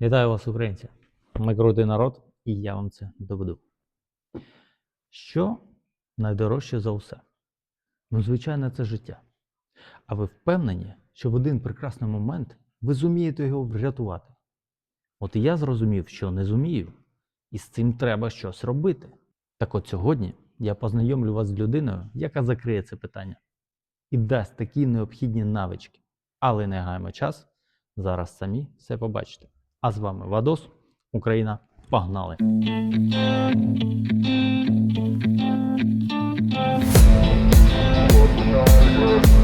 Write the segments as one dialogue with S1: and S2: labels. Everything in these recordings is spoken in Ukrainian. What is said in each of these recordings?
S1: Вітаю вас, українці! Ми крутий народ, і я вам це доведу. Що найдорожче за усе? Ну, звичайно, це життя. А ви впевнені, що в один прекрасний момент ви зумієте його врятувати? От і я зрозумів, що не зумію, і з цим треба щось робити. Так от сьогодні я познайомлю вас з людиною, яка закриє це питання і дасть такі необхідні навички. Але не гаємо час, зараз самі все побачите. А з вами Вадос, Україна. Погнали!
S2: You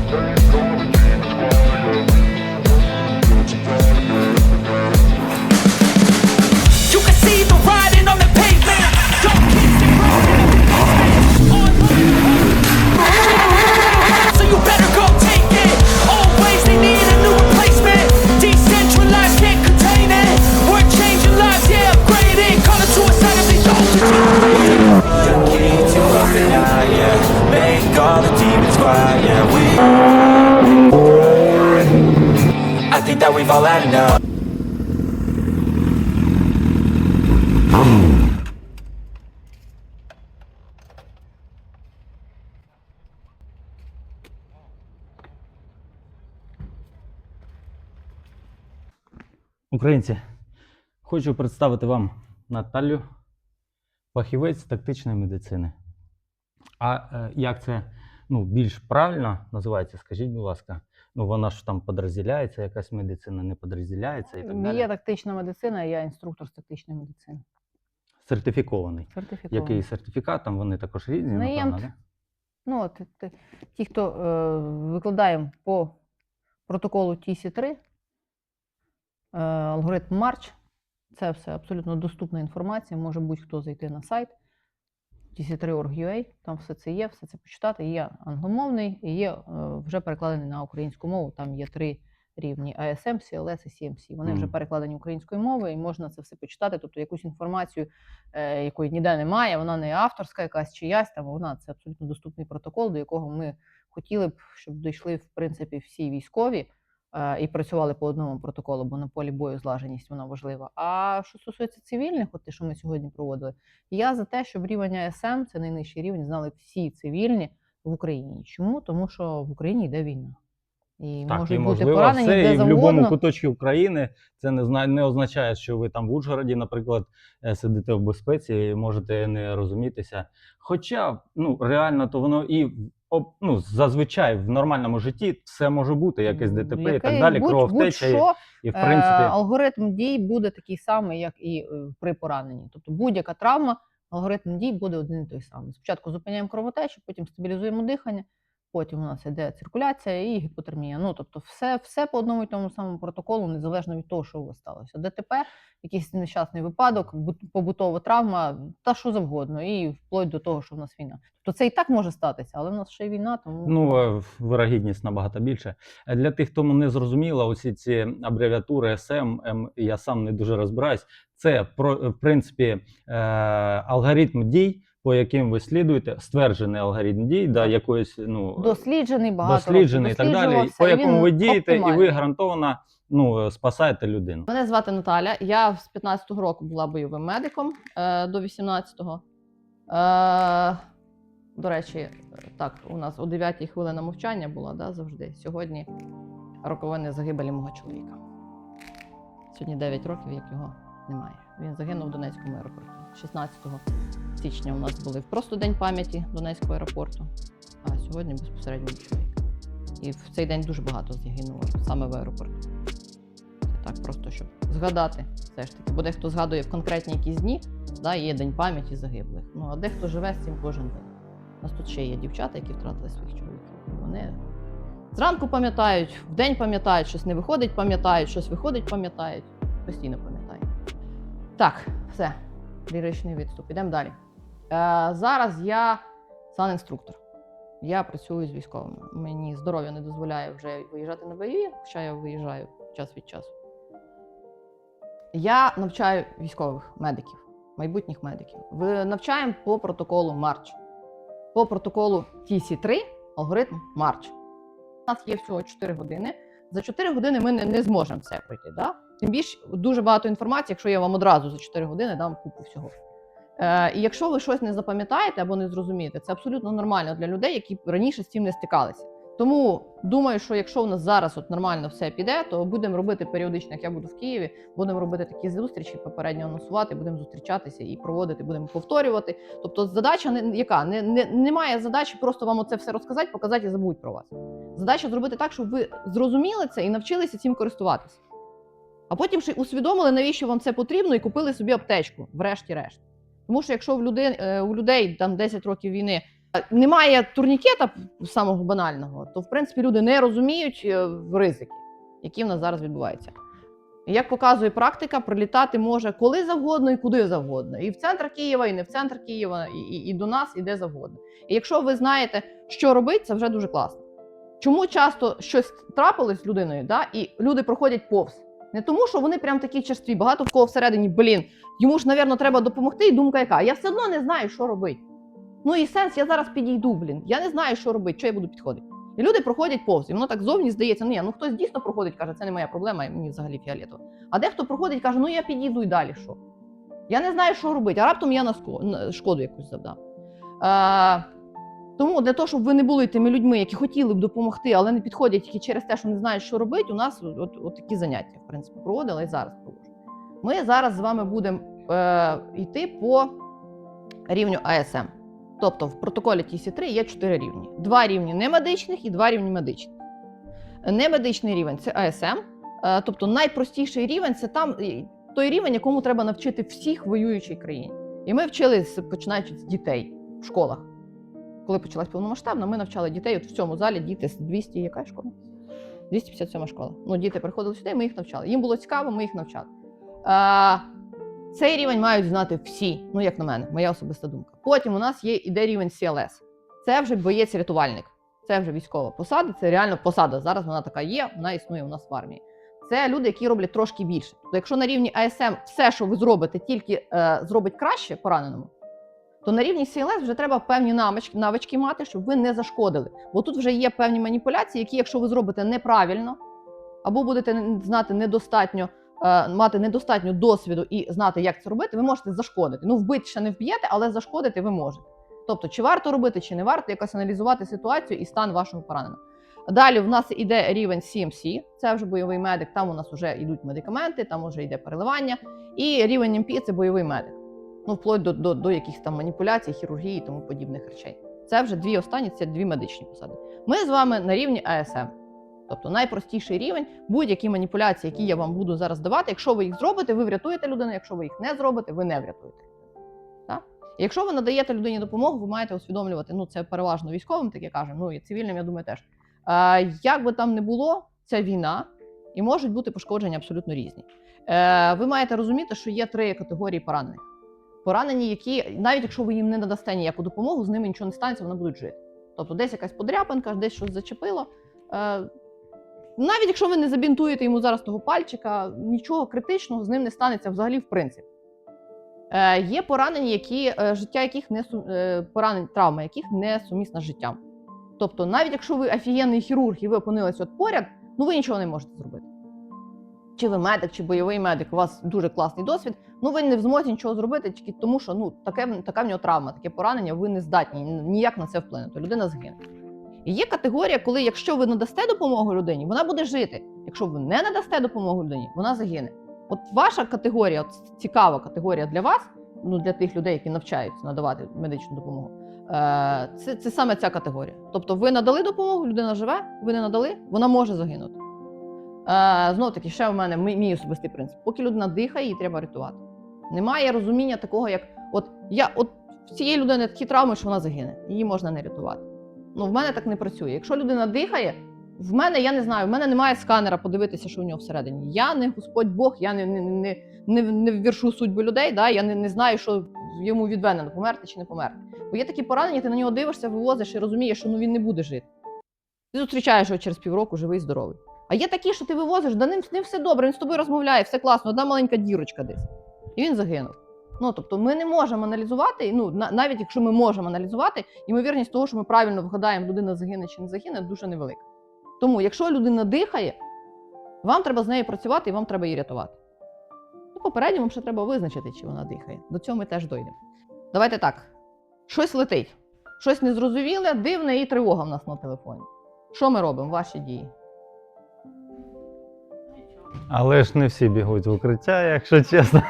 S1: Українці, хочу представити вам Наталю, фахівець тактичної медицини. А е, як це ну, більш правильно називається, скажіть, будь ласка. Ну, вона ж там подрозділяється, якась медицина не подрозділяється і так далі.
S3: Є тактична медицина, я інструктор з тактичної медицини.
S1: Сертифікований.
S3: Сертифікований.
S1: Який сертифікат, там вони також різні,
S3: Ну,
S1: напевно,
S3: ємт.
S1: да?
S3: Ну, от, ті, хто е, викладаємо по протоколу TC3, е, алгоритм Марч, це все абсолютно доступна інформація. Може будь-хто зайти на сайт tc3.org.ua, там все це є, все це почитати. Є англомовний і є е, вже перекладений на українську мову. Там є три рівні ASM, CLS і CMC. Вони вже перекладені українською мовою, і можна це все почитати. Тобто якусь інформацію, е, якої ніде немає, вона не авторська, якась чиясь там. Вона це абсолютно доступний протокол, до якого ми хотіли б, щоб дійшли в принципі всі військові е, і працювали по одному протоколу, бо на полі бою злаженість вона важлива. А що стосується цивільних, от те, що ми сьогодні проводили, я за те, щоб рівень АСМ, це найнижчий рівень, знали всі цивільні в Україні. Чому? Тому що в Україні йде війна. І
S1: Так,
S3: можуть
S1: і
S3: бути
S1: можливо,
S3: поранені
S1: все,
S3: де
S1: і в будь-якому куточку України. Це не не означає, що ви там в Ужгороді, наприклад, е, сидите в безпеці і можете не розумітися. Хоча ну реально, то воно і об- ну, зазвичай в нормальному житті все може бути, якесь
S3: ДТП
S1: ДТП і так далі,
S3: будь-
S1: кровотеча. і-
S3: будь-що,
S1: І, в
S3: Е,
S1: принципі,
S3: алгоритм дій буде такий самий, як і е, при пораненні. Тобто будь-яка травма, алгоритм дій буде один і той самий. Спочатку зупиняємо кровотечу, потім стабілізуємо дихання, потім у нас йде циркуляція і гіпотермія. Ну тобто, все, все по одному і тому самому протоколу, незалежно від того, що у вас сталося. ДТП, якийсь нещасний випадок, бу- побутова травма, та що завгодно, і вплоть до того, що в нас війна. Тобто це і так може статися, але в нас ще й війна, тому
S1: Ну, вирогідність набагато більше. Для тих, хто не зрозуміло, усі ці абревіатури СМ, М, я сам не дуже розбираюсь. Це про в принципі е, алгоритм дій, по яким ви слідуєте, стверджений алгоритм дій, да, якоїсь ну
S3: досліджений багато
S1: досліджений і так далі, по якому ви дієте, і ви гарантовано ну, спасаєте людину.
S3: Мене звати Наталя. Я з 15-го року була бойовим медиком е, до 18-го. Е, до речі, так, у нас о 9-й хвилина мовчання була да, завжди. Сьогодні роковини загибелі мого чоловіка. Сьогодні 9 років, як його немає. Він загинув в Донецькому аеропорту. 16 січня у нас були просто день пам'яті Донецького аеропорту, а сьогодні безпосередньо чоловік. І в цей день дуже багато загинуло саме в аеропорту. Це так просто, щоб згадати все ж таки. Бо дехто згадує в конкретні якісь дні, да, є день пам'яті загиблих. Ну а дехто живе з цим кожен день. У нас тут ще є дівчата, які втратили своїх чоловіків. Вони зранку пам'ятають, вдень пам'ятають, щось не виходить, пам'ятають, щось виходить, пам'ятають. Постійно пам'ятають. Так, все. Ліричний відступ. Ідемо далі. Е, зараз я санінструктор. Я працюю з військовими. Мені здоров'я не дозволяє вже виїжджати на бойові, хоча я виїжджаю час від часу. Я навчаю військових медиків, майбутніх медиків. Ви навчаємо по протоколу Марч. По протоколу TC3 алгоритм Марч. У нас є всього 4 години. За 4 години ми не, не зможемо це пройти. Да? Тим більше дуже багато інформації, якщо я вам одразу за 4 години дам купу всього. Е, і якщо ви щось не запам'ятаєте або не зрозумієте, це абсолютно нормально для людей, які раніше з цим не стикалися. Тому думаю, що якщо у нас зараз от нормально все піде, то будемо робити періодично, як я буду в Києві, будемо робити такі зустрічі, попередньо анонсувати, будемо зустрічатися і проводити, будемо повторювати. Тобто, задача не яка не, не немає задачі просто вам оце все розказати, показати і забудь про вас. Задача зробити так, щоб ви зрозуміли це і навчилися цим користуватися. А потім ще усвідомили, навіщо вам це потрібно, і купили собі аптечку, врешті-решт. Тому що якщо в людей, у людей там 10 років війни е, немає турнікета самого банального, то в принципі люди не розуміють е, ризики, які в нас зараз відбуваються. Як показує практика, прилітати може коли завгодно і куди завгодно. І в центр Києва, і не в центр Києва, і, і, і до нас, і де завгодно. І якщо ви знаєте, що робити, це вже дуже класно. Чому часто щось трапилось з людиною, да, і люди проходять повз? Не тому, що вони прям такі черстві, багато в кого всередині, блін, йому ж, напевно, треба допомогти, і думка яка? Я все одно не знаю, що робити. Ну і сенс, я зараз підійду, блін. Я не знаю, що робити, що я буду підходити. І люди проходять повз. І воно так зовні здається, ну я, ну хтось дійсно проходить, каже, це не моя проблема, мені взагалі фіолетово. А дехто проходить, каже, ну я підійду і далі що. Я не знаю, що робити, а раптом я на шкоду якусь завдав. Тому для того, щоб ви не були тими людьми, які хотіли б допомогти, але не підходять тільки через те, що не знають, що робити, у нас от, от такі заняття, в принципі, проводили і зараз проводжу. Ми зараз з вами будемо е, йти по рівню АСМ. Тобто в протоколі TC3 є чотири рівні: два рівні немедичних і два рівні медичних. Немедичний рівень це АСМ, е, тобто найпростіший рівень це там е, той рівень, якому треба навчити всіх воюючій країні. І ми вчили починаючи з дітей в школах. Коли почалась повномасштабна, ми навчали дітей от в цьому залі діти з 200, яка школа? 257 школа. Ну, діти приходили сюди, ми їх навчали. Їм було цікаво, ми їх навчали. Е, цей рівень мають знати всі, ну як на мене, моя особиста думка. Потім у нас є іде рівень CLS. Це вже боєць-рятувальник. Це вже військова посада, це реально посада. Зараз вона така є, вона існує у нас в армії. Це люди, які роблять трошки більше. Тобто, якщо на рівні АСМ все, що ви зробите, тільки е, зробить краще пораненому, то на рівні CLS вже треба певні навички, навички мати, щоб ви не зашкодили. Бо тут вже є певні маніпуляції, які, якщо ви зробите неправильно, або будете знати недостатньо, е, мати недостатньо досвіду і знати, як це робити, ви можете зашкодити. Ну, вбити ще не вб'єте, але зашкодити ви можете. Тобто, чи варто робити, чи не варто, якось аналізувати ситуацію і стан вашого пораненого. Далі в нас іде рівень CMC, це вже бойовий медик, там у нас вже йдуть медикаменти, там вже йде переливання. І рівень МП це бойовий медик. Ну, вплоть до, до, до якихось там маніпуляцій, хірургії і тому подібних речей. Це вже дві останні, це дві медичні посади. Ми з вами на рівні АСМ. Тобто найпростіший рівень, будь-які маніпуляції, які я вам буду зараз давати. Якщо ви їх зробите, ви врятуєте людину. Якщо ви їх не зробите, ви не врятуєте. Так? Якщо ви надаєте людині допомогу, ви маєте усвідомлювати, ну це переважно військовим, так я кажу, ну і цивільним, я думаю, теж. Е, як би там не було, це війна, і можуть бути пошкодження абсолютно різні. Е, ви маєте розуміти, що є три категорії поранених. Поранені, які, навіть якщо ви їм не надасте ніяку допомогу, з ними нічого не станеться, вони будуть жити. Тобто десь якась подряпинка, десь щось зачепило. Е, навіть якщо ви не забінтуєте йому зараз того пальчика, нічого критичного з ним не станеться взагалі в принципі. Е, є поранені, які, е, життя яких не поранень, травма яких не сумісна з життям. Тобто, навіть якщо ви офігенний хірург і ви опинилися от поряд, ну ви нічого не можете зробити. Чи ви медик, чи бойовий медик, у вас дуже класний досвід, ну ви не в змозі нічого зробити, тільки тому, що ну таке, така в нього травма, таке поранення, ви не здатні ніяк на це вплинути. Людина згине. І є категорія, коли якщо ви надасте допомогу людині, вона буде жити. Якщо ви не надасте допомогу людині, вона загине. От ваша категорія, от цікава категорія для вас, ну для тих людей, які навчаються надавати медичну допомогу. е, Це, це саме ця категорія. Тобто, ви надали допомогу, людина живе, ви не надали, вона може загинути. Е, Знов таки, ще в мене мій, особистий принцип. Поки людина дихає, її треба рятувати. Немає розуміння такого, як от я от в цієї людини такі травми, що вона загине, її можна не рятувати. Ну, в мене так не працює. Якщо людина дихає, в мене я не знаю, в мене немає сканера подивитися, що у нього всередині. Я не Господь Бог, я не, не, не, не, не віршу судьбу людей, да? я не, не знаю, що йому відведено, померти чи не померти. Бо є такі поранення, ти на нього дивишся, вивозиш і розумієш, що ну, він не буде жити. Ти зустрічаєш його через півроку, живий, здоровий. А є такі, що ти вивозиш, да ним, ним все добре, він з тобою розмовляє, все класно, одна маленька дірочка десь. І він загинув. Ну тобто, ми не можемо аналізувати. Ну навіть якщо ми можемо аналізувати, ймовірність того, що ми правильно вгадаємо, людина загине чи не загине, дуже невелика. Тому, якщо людина дихає, вам треба з нею працювати і вам треба її рятувати. попередньо вам ще треба визначити, чи вона дихає. До цього ми теж дойдемо. Давайте так. Щось летить, щось незрозуміле, дивне і тривога в нас на телефоні. Що ми робимо? Ваші дії.
S1: Але ж не всі бігуть в укриття, якщо чесно.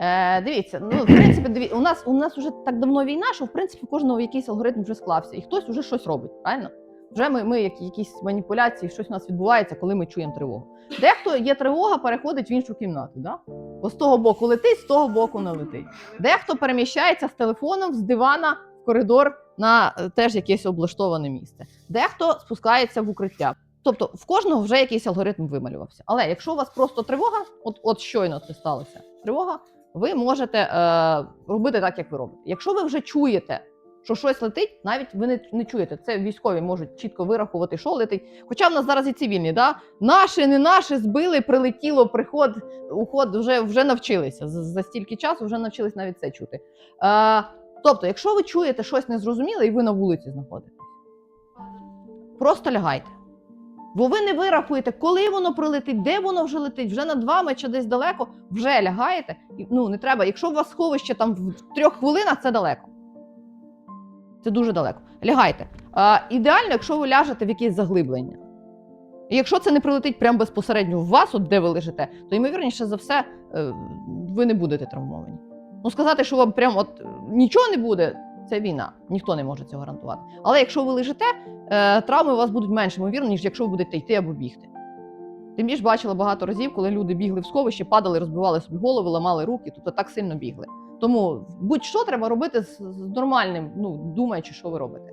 S3: Е, дивіться, ну в принципі, диві... у нас у нас вже так давно війна, що в принципі кожного якийсь алгоритм вже склався, і хтось вже щось робить, правильно? Вже ми, ми як, якісь маніпуляції, щось у нас відбувається, коли ми чуємо тривогу. Дехто є тривога, переходить в іншу кімнату, да? бо з того боку летить, з того боку не летить. Дехто переміщається з телефоном з дивана в коридор на е, теж якесь облаштоване місце. Дехто спускається в укриття. Тобто в кожного вже якийсь алгоритм вималювався. Але якщо у вас просто тривога, от, от щойно це сталося, тривога, ви можете е, робити так, як ви робите. Якщо ви вже чуєте, що щось летить, навіть ви не, не чуєте. Це військові можуть чітко вирахувати, що летить. Хоча в нас зараз і цивільні, да? наші, не наші збили, прилетіло, приход, уход вже, вже навчилися. За, стільки часу вже навчились навіть це чути. Е, тобто, якщо ви чуєте щось незрозуміле і ви на вулиці знаходитесь, просто лягайте. Бо ви не вирахуєте, коли воно прилетить, де воно вже летить, вже над вами чи десь далеко, вже лягаєте. Ну не треба. Якщо у вас сховище там в трьох хвилинах, це далеко. Це дуже далеко. Лягайте. А, ідеально, якщо ви ляжете в якесь заглиблення. І якщо це не прилетить прямо безпосередньо в вас, от де ви лежите, то ймовірніше за все, е, ви не будете травмовані. Ну, сказати, що вам прям от е, нічого не буде, це війна. Ніхто не може цього гарантувати. Але якщо ви лежите, е, травми у вас будуть менш ймовірні, ніж якщо ви будете йти або бігти. Тим більше бачила багато разів, коли люди бігли в сховище, падали, розбивали собі голови, ламали руки, тобто так сильно бігли. Тому будь-що треба робити з, з нормальним, ну думаючи, що ви робите.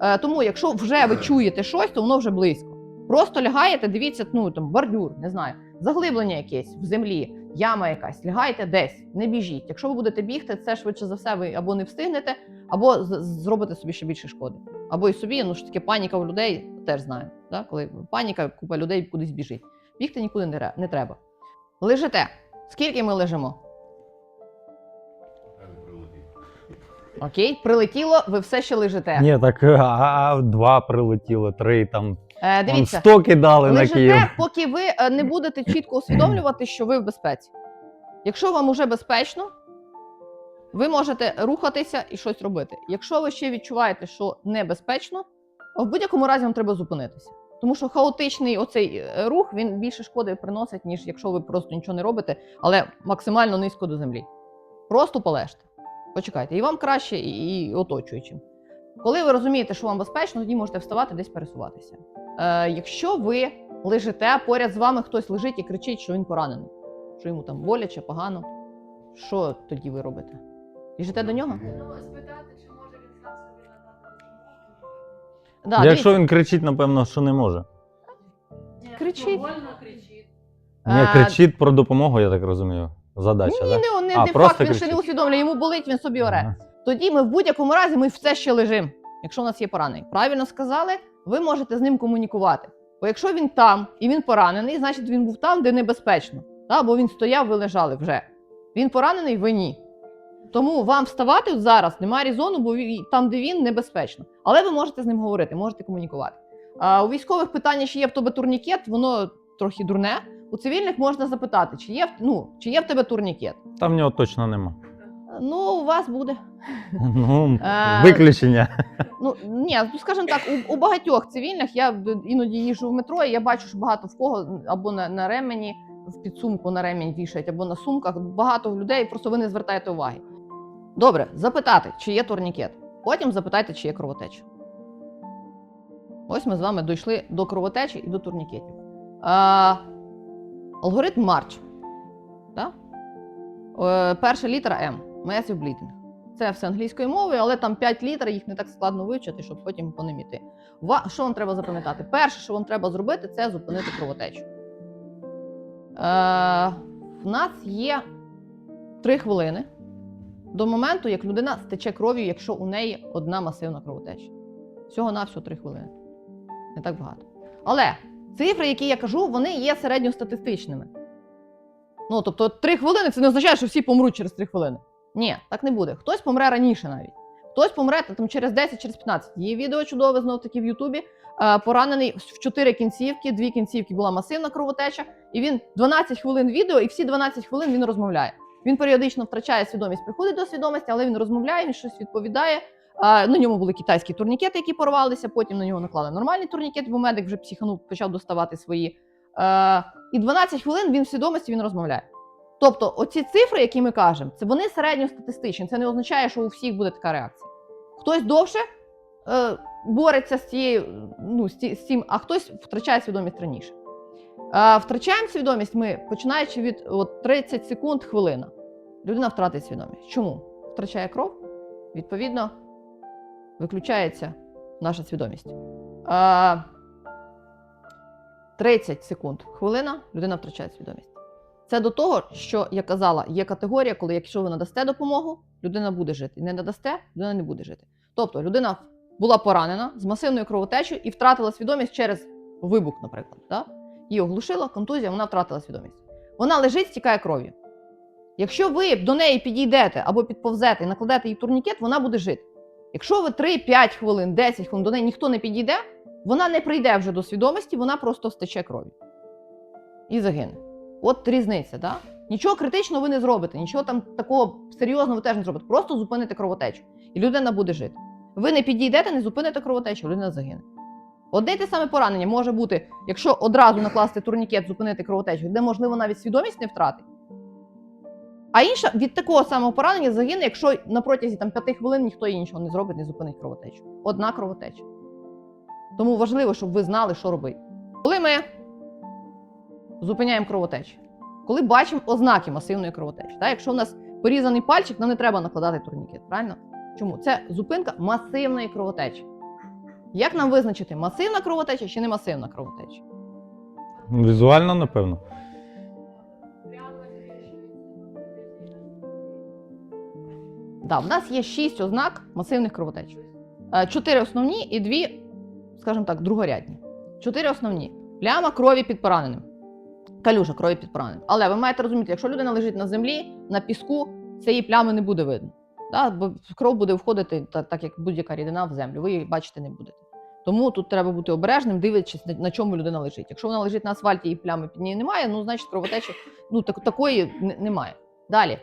S3: Е, тому, якщо вже ви чуєте щось, то воно вже близько. Просто лягаєте, дивіться, ну там бордюр, не знаю, заглиблення якесь в землі, яма якась, лягайте десь, не біжіть. Якщо ви будете бігти, це швидше за все ви або не встигнете, або зробите собі ще більше шкоди. Або і собі, ну ж таки паніка у людей теж знаємо. Да? Коли паніка, купа людей кудись біжить. Бігти нікуди не, не треба. Лежите. Скільки ми лежимо? Окей, прилетіло, ви все ще лежите.
S1: Ні, так а, а два прилетіло, три там.
S3: Е, дивіться,
S1: сто кидали на Київ.
S3: лежите, поки ви е, не будете чітко усвідомлювати, що ви в безпеці. Якщо вам уже безпечно, ви можете рухатися і щось робити. Якщо ви ще відчуваєте, що небезпечно, в будь-якому разі вам треба зупинитися. Тому що хаотичний оцей е, рух він більше шкоди приносить, ніж якщо ви просто нічого не робите, але максимально низько до землі. Просто полежте. Почекайте, і вам краще, і, і оточуючим. Коли ви розумієте, що вам безпечно, тоді можете вставати десь пересуватися. Е, якщо ви лежите, а поряд з вами хтось лежить і кричить, що він поранений, що йому там боляче, погано, що тоді ви робите? Біжите до нього?
S4: Ну, спитати, чи може він сам собі надати
S3: Да,
S1: Якщо
S3: дивіться,
S1: він кричить, напевно, що не може.
S4: допомогу.
S3: Кричить.
S4: Кричить.
S1: Не
S3: Е,
S1: кричить про допомогу, я так розумію. Задача,
S3: ні,
S1: да?
S3: не, не,
S1: А,
S3: не
S1: просто
S3: факт, він ще не
S1: кричить.
S3: усвідомлює, йому болить, він собі оре.
S1: Ага.
S3: Тоді ми в будь-якому разі ми все ще лежимо, якщо у нас є поранений. Правильно сказали, ви можете з ним комунікувати. Бо якщо він там і він поранений, значить він був там, де небезпечно. Та? Бо він стояв, ви лежали вже. Він поранений, ви ні. Тому вам вставати зараз немає різону, бо там, де він, небезпечно. Але ви можете з ним говорити, можете комунікувати. А, у військових питання, чи є в тебе турнікет, воно трохи дурне. У цивільних можна запитати, чи є, ну, чи є в тебе турнікет.
S1: Там в нього точно нема.
S3: Ну, у вас буде.
S1: Ну,
S3: Е,
S1: виключення.
S3: Ну ні, ну скажімо так, у, у багатьох цивільних я іноді їжджу в метро, і я бачу, що багато в кого або на, на ремені, в підсумку на ремінь вішають, або на сумках. Багато людей, просто ви не звертаєте уваги. Добре, запитати, чи є турнікет. Потім запитайте, чи є кровотеча. Ось ми з вами дійшли до кровотечі і до турнікетів. А, алгоритм Марч. Да? Е, перша літера М. Massive bleeding. Це все англійською мовою, але там 5 літер, їх не так складно вивчити, щоб потім по ним іти. Що вам треба запам'ятати? Перше, що вам треба зробити, це зупинити кровотечу. Е, в нас є 3 хвилини до моменту, як людина стече кров'ю, якщо у неї одна масивна кровотеча. Всього на всього 3 хвилини. Не так багато. Але цифри, які я кажу, вони є середньостатистичними. Ну, тобто, 3 хвилини це не означає, що всі помруть через 3 хвилини. Ні, так не буде. Хтось помре раніше навіть. Хтось помре там через 10, через 15. Є відео чудове знов таки в Ютубі. Е, поранений в 4 кінцівки, дві кінцівки була масивна кровотеча, і він 12 хвилин відео, і всі 12 хвилин він розмовляє. Він періодично втрачає свідомість, приходить до свідомості, але він розмовляє, він щось відповідає. А, на ньому були китайські турнікети, які порвалися. Потім на нього наклали нормальні турнікети, бо медик вже психанув, почав доставати свої. Е, і 12 хвилин він в свідомості він розмовляє. Тобто, оці цифри, які ми кажемо, це вони середньостатистичні. Це не означає, що у всіх буде така реакція. Хтось довше е, бореться з цією, ну, з, цим, а хтось втрачає свідомість раніше. Е, втрачаємо свідомість ми, починаючи від от, 30 секунд, хвилина. Людина втратить свідомість. Чому? Втрачає кров, відповідно, виключається наша свідомість. Е, 30 секунд, хвилина, людина втрачає свідомість. Це до того, що я казала, є категорія, коли якщо ви надасте допомогу, людина буде жити. Не надасте, людина не буде жити. Тобто людина була поранена з масивною кровотечею і втратила свідомість через вибух, наприклад. Да? Її оглушила, контузія, вона втратила свідомість. Вона лежить, стікає кров'ю. Якщо ви до неї підійдете або підповзете і накладете їй турнікет, вона буде жити. Якщо ви 3-5 хвилин, 10 хвилин до неї ніхто не підійде, вона не прийде вже до свідомості, вона просто стече кров'ю і загине. От різниця, да? Нічого критичного ви не зробите, нічого там такого серйозного ви теж не зробите. Просто зупините кровотечу, і людина буде жити. Ви не підійдете, не зупините кровотечу, людина загине. Одне й те саме поранення може бути, якщо одразу накласти турнікет, зупинити кровотечу, де, можливо, навіть свідомість не втратить. А інша від такого самого поранення загине, якщо на протязі там, 5 хвилин ніхто їй нічого не зробить, не зупинить кровотечу. Одна кровотеча. Тому важливо, щоб ви знали, що робити. Коли ми зупиняємо кровотечу, коли бачимо ознаки масивної кровотечі, так? якщо у нас порізаний пальчик, нам не треба накладати турнікет, правильно? Чому? Це зупинка масивної кровотечі. Як нам визначити, масивна кровотеча чи не масивна кровотеча?
S1: Візуально, напевно.
S3: Да, в нас є шість ознак масивних кровотеч. Е, Чотири основні і дві, скажімо так, другорядні. Чотири основні. Пляма крові під пораненим. Калюжа крові під пораненим. Але ви маєте розуміти, якщо людина лежить на землі, на піску, цієї плями не буде видно. Да? Бо кров буде входити та- так, як будь-яка рідина в землю. Ви її бачити не будете. Тому тут треба бути обережним, дивлячись, на- чому людина лежить. Якщо вона лежить на асфальті і плями під нею немає, ну значить кровотечі ну, так, такої немає. Далі. Е,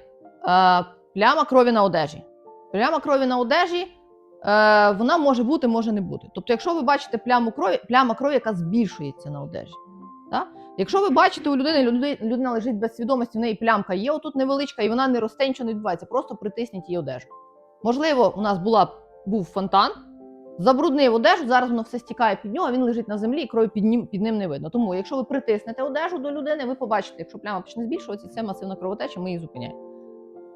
S3: пляма крові на одежі. Пляма крові на одежі е, вона може бути, може не бути. Тобто, якщо ви бачите пляму крові, пляма крові, яка збільшується на одежі. Так? Якщо ви бачите у людини, люди- людина лежить без свідомості, в неї плямка є отут невеличка, і вона не росте, нічого не відбувається, просто притисніть її одежу. Можливо, у нас була, був фонтан, забруднив одежу, зараз воно все стікає під нього, він лежить на землі, і крові під ним, під ним не видно. Тому, якщо ви притиснете одежу до людини, ви побачите, якщо пляма почне збільшуватися, це масивна кровотеча, ми її зупиняємо.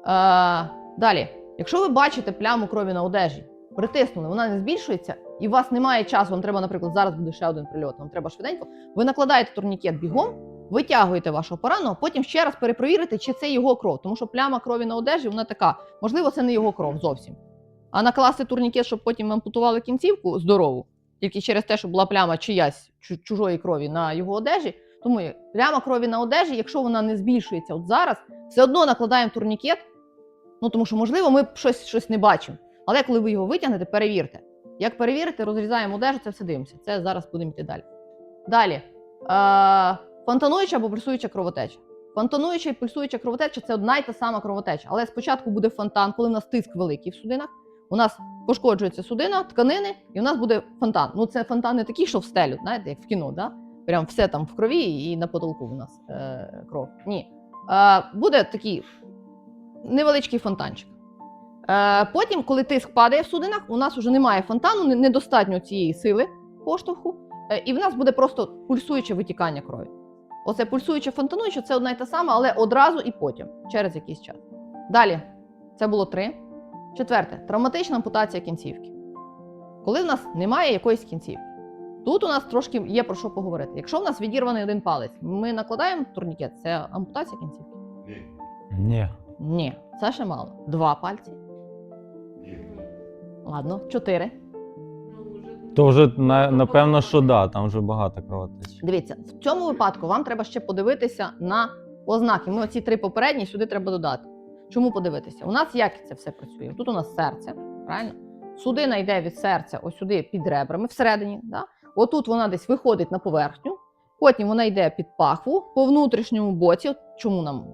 S3: Е, далі, якщо ви бачите пляму крові на одежі, притиснули, вона не збільшується, і у вас немає часу, вам треба, наприклад, зараз буде ще один прильот, вам треба швиденько, ви накладаєте турнікет бігом, витягуєте вашого пораненого, потім ще раз перепровірите, чи це його кров. Тому що пляма крові на одежі, вона така, можливо, це не його кров зовсім. А накласти турнікет, щоб потім ампутували кінцівку здорову, тільки через те, що була пляма чиясь чу- чужої крові на його одежі. Тому пляма крові на одежі, якщо вона не збільшується от зараз, все одно накладаємо турнікет. Ну тому що, можливо, ми щось, щось не бачимо. Але коли ви його витягнете, перевірте. Як перевірите, розрізаємо одежу, це все дивимося. Це зараз будемо йти далі. Далі. Е, фонтануюча або пульсуюча кровотеча. Фонтануюча і пульсуюча кровотеча це одна й та сама кровотеча. Але спочатку буде фонтан, коли в нас тиск великий в судинах. У нас пошкоджується судина, тканини, і у нас буде фонтан. Ну, це фонтан не такий, що в стелю, знаєте, як в кіно, да? Прям все там в крові і на потолку у нас е, кров. Ні. Е, буде такий невеличкий фонтанчик. Е, потім, коли тиск падає в судинах, у нас вже немає фонтану, недостатньо цієї сили поштовху, е, і в нас буде просто пульсуюче витікання крові. Оце пульсуюче фонтануюче це одна й та сама, але одразу і потім, через якийсь час. Далі, це було три. Четверте травматична ампутація кінцівки. Коли в нас немає якоїсь кінцівки. Тут у нас трошки є про що поговорити. Якщо в нас відірваний один палець, ми накладаємо турнікет, це ампутація кінцівки?
S1: Ні.
S3: Ні, це ще мало. Два пальці. Ладно, чотири.
S1: То вже на- напевно, що да, там вже багато кровотечі.
S3: Дивіться, в цьому випадку вам треба ще подивитися на ознаки. Ми оці три попередні сюди треба додати. Чому подивитися? У нас як це все працює? Тут у нас серце, правильно? Судина йде від серця ось сюди під ребрами всередині. Да? Отут вона десь виходить на поверхню, потім вона йде під пахву по внутрішньому боці. От чому нам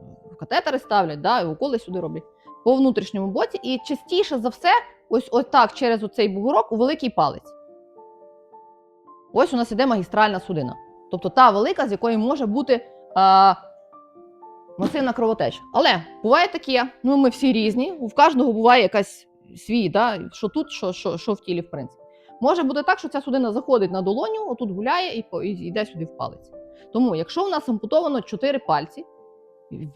S3: катетери ставлять, да? і уколи сюди роблять. По внутрішньому боці, і частіше за все, ось ось так через оцей бугорок у великий палець. Ось у нас іде магістральна судина. Тобто та велика, з якої може бути а, масивна кровотеча. Але буває таке, ну ми всі різні, у кожного буває якась свій, да, що тут, що, що, що в тілі, в принципі. Може бути так, що ця судина заходить на долоню, отут гуляє і, і йде сюди в палець. Тому, якщо у нас ампутовано 4 пальці,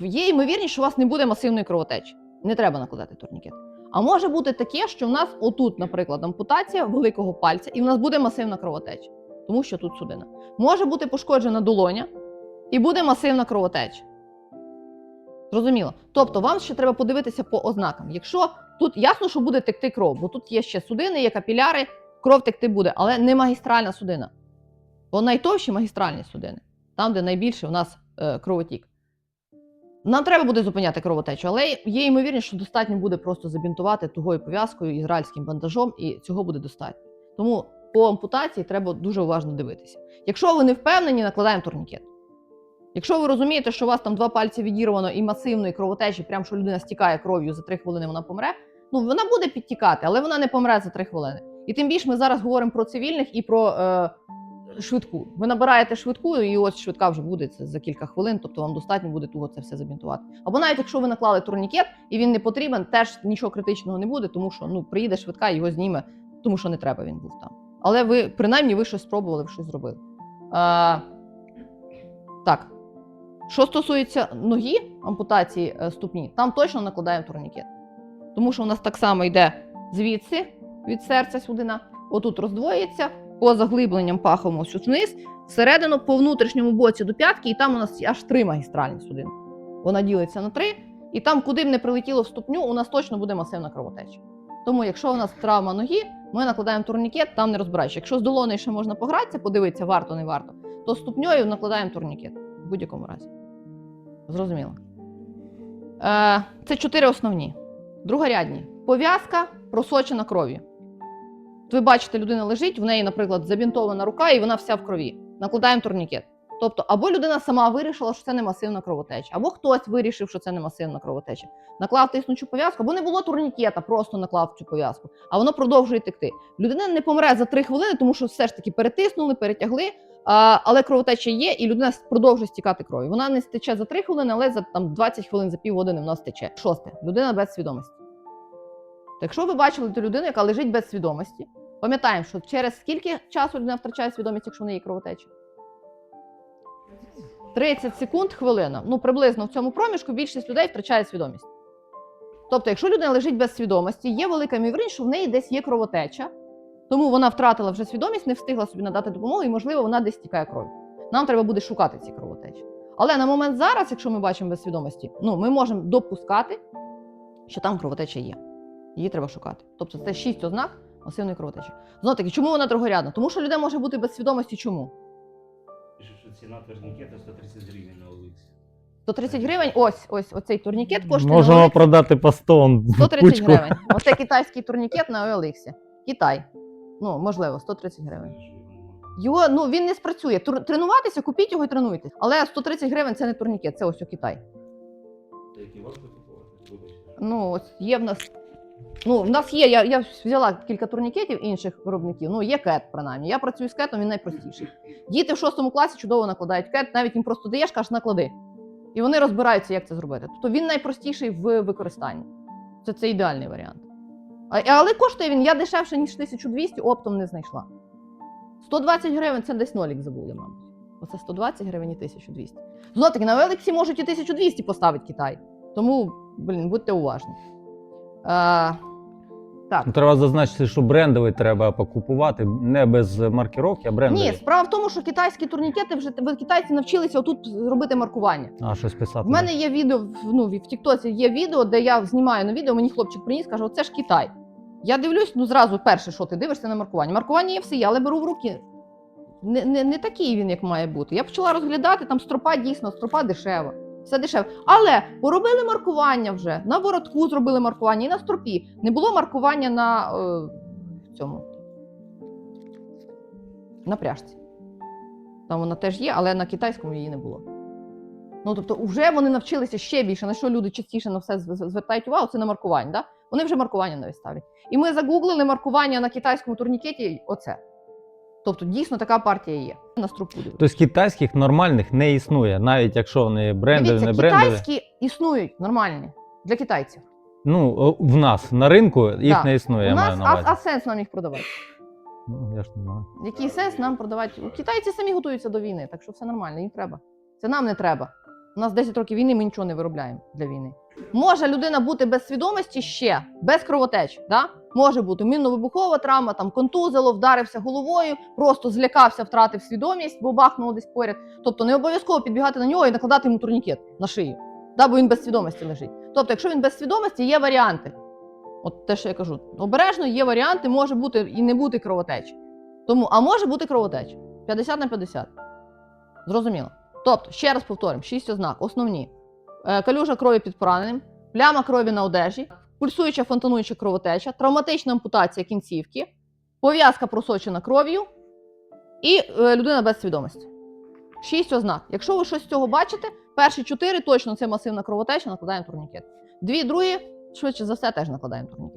S3: є ймовірність, що у вас не буде масивної кровотечі. Не треба накладати турнікет. А може бути таке, що в нас отут, наприклад, ампутація великого пальця, і в нас буде масивна кровотеча, тому що тут судина. Може бути пошкоджена долоня, і буде масивна кровотеча. Зрозуміло. Тобто вам ще треба подивитися по ознакам. Якщо тут ясно, що буде текти кров, бо тут є ще судини, є капіляри, кров текти буде, але не магістральна судина. Бо найтовщі магістральні судини, там, де найбільше у нас е, кровотік. Нам треба буде зупиняти кровотечу, але є ймовірність, що достатньо буде просто забінтувати тугою пов'язкою, ізраїльським бандажом, і цього буде достатньо. Тому по ампутації треба дуже уважно дивитися. Якщо ви не впевнені, накладаємо турнікет. Якщо ви розумієте, що у вас там два пальці відірвано і масивної кровотечі, прям що людина стікає кров'ю за три хвилини, вона помре. Ну вона буде підтікати, але вона не помре за три хвилини. І тим більше ми зараз говоримо про цивільних і про е, швидку. Ви набираєте швидку, і ось швидка вже буде це за кілька хвилин, тобто вам достатньо буде туго це все забінтувати. Або навіть якщо ви наклали турнікет і він не потрібен, теж нічого критичного не буде, тому що ну приїде швидка, його зніме, тому що не треба він був там. Але ви принаймні ви щось спробували, щось зробили. Е, так. Що стосується ноги, ампутації е, ступні, там точно накладаємо турнікет. Тому що у нас так само йде звідси від серця судина, отут роздвоїться, по заглибленням пахом ось вниз, всередину по внутрішньому боці до п'ятки, і там у нас аж три магістральні судини. Вона ділиться на три, і там, куди б не прилетіло в ступню, у нас точно буде масивна кровотеча. Тому, якщо у нас травма ноги, ми накладаємо турнікет, там не розбираючи. Якщо з долоною ще можна погратися, подивитися, варто, не варто, то ступньою накладаємо турнікет в будь-якому разі. Зрозуміло. Е, це чотири основні. Другорядні. Пов'язка просочена кров'ю. Ви бачите, людина лежить, в неї, наприклад, забінтована рука, і вона вся в крові. Накладаємо турнікет. Тобто, або людина сама вирішила, що це не масивна кровотеча, або хтось вирішив, що це не масивна кровотеча. Наклав тиснучу пов'язку, або не було турнікета, просто наклав цю пов'язку, а воно продовжує текти. Людина не помре за три хвилини, тому що все ж таки перетиснули, перетягли, але кровотеча є, і людина продовжує стікати кров'ю. Вона не стече за 3 хвилини, але за там 20 хвилин, за півгодини вона стече. Шосте людина без свідомості. То якщо ви бачили ту людину, яка лежить без свідомості, пам'ятаємо, що через скільки часу людина втрачає свідомість, якщо в неї кровотеча? 30 секунд, хвилина. Ну, приблизно в цьому проміжку більшість людей втрачає свідомість. Тобто, якщо людина лежить без свідомості, є велика ймовірність, що в неї десь є кровотеча, тому вона втратила вже свідомість, не встигла собі надати допомогу, і, можливо, вона десь стікає кров'ю. Нам треба буде шукати ці кровотечі. Але на момент зараз, якщо ми бачимо без свідомості, ну, ми можемо допускати, що там кровотеча є. Її треба шукати. Тобто це шість ознак масивної кровотечі. Знову таки, чому вона другорядна? Тому що людина може бути без свідомості. Чому?
S5: Пише, що ціна турнікета 130 гривень на Оликсі.
S3: 130 гривень. Ось, ось оцей турнікет коштує
S1: Можемо
S3: Олексі
S1: продати по 100
S3: 130
S1: кучку.
S3: гривень. Оце китайський турнікет на OLX. Китай. Ну, можливо, 130 гривень. Його ну він не спрацює. Тур- тренуватися, купіть його і тренуйтесь. Але 130 гривень це не турнікет, це ось у Китай.
S5: Та які важко купувати?
S3: Ну, ось є в нас. Ну, в нас є, я, я взяла кілька турнікетів інших виробників. Ну, є кет, принаймні. Я працюю з кетом, він найпростіший. Діти в шостому класі чудово накладають кет, навіть їм просто даєш, кажеш, наклади. І вони розбираються, як це зробити. Тобто він найпростіший в використанні. Це, це ідеальний варіант. А, але коштує він, я дешевше, ніж 1200, оптом не знайшла. 120 гривень це десь нолік забули, мабуть. Оце 120 гривень і 1200. Знову таки, на Великсі можуть і 1200 поставити Китай. Тому, блін, будьте уважні. Так.
S1: Ну, Треба зазначити, що брендовий треба покупувати не без маркировки, а брендовий.
S3: Ні, справа в тому, що китайські турнікети вже ви китайці навчилися отут робити маркування.
S1: А щось писати.
S3: В мене є відео ну, в Тіктоці є відео, де я знімаю на відео, мені хлопчик приніс, каже, оце ж Китай. Я дивлюсь, ну зразу перше, що ти дивишся на маркування. Маркування є все, є, але беру в руки. Не, не, не такий він, як має бути. Я почала розглядати, там стропа дійсно, стропа дешева. Все дешево. Але поробили маркування вже. На воротку зробили маркування і на стропі. Не було маркування на е, цьому. На пряжці. Там вона теж є, але на китайському її не було. Ну, тобто, вже вони навчилися ще більше, на що люди частіше на все звертають увагу, це на маркування. Да? Вони вже маркування навіть ставлять. І ми загуглили маркування на китайському турнікеті оце. Тобто, дійсно така партія є. На струпу.
S1: Тобто китайських нормальних не існує, навіть якщо вони брендові,
S3: Дивіться,
S1: не брендові.
S3: китайські існують нормальні для китайців.
S1: Ну, в нас на ринку їх
S3: Да.
S1: не існує, я
S3: У
S1: маю
S3: нас,
S1: на
S3: а,
S1: увазі.
S3: а сенс нам їх продавати?
S1: Ну, я ж не знаю.
S3: Який сенс нам продавати? Китайці самі готуються до війни, так що все нормально, їм треба. Це нам не треба. У нас 10 років війни, ми нічого не виробляємо для війни. Може людина бути без свідомості ще, без кровотеч. Да? Може бути мінно-вибухова травма, там контузило, вдарився головою, просто злякався, втратив свідомість, бо бахнуло десь поряд. Тобто не обов'язково підбігати на нього і накладати йому турнікет на шию, да? бо він без свідомості лежить. Тобто, якщо він без свідомості, є варіанти. От те, що я кажу, обережно є варіанти, може бути і не бути кровотечі. Тому, а може бути кровотеча 50 на 50. Зрозуміло. Тобто, ще раз повторимо: шість ознак, основні: Е, калюжа крові під пораненим, пляма крові на одежі, пульсуюча фонтануюча кровотеча, травматична ампутація кінцівки, пов'язка просочена кров'ю і е, людина без свідомості. Шість ознак. Якщо ви щось з цього бачите, перші чотири точно це масивна кровотеча, накладаємо турнікет. Дві другі, швидше за все, теж накладаємо турнікет.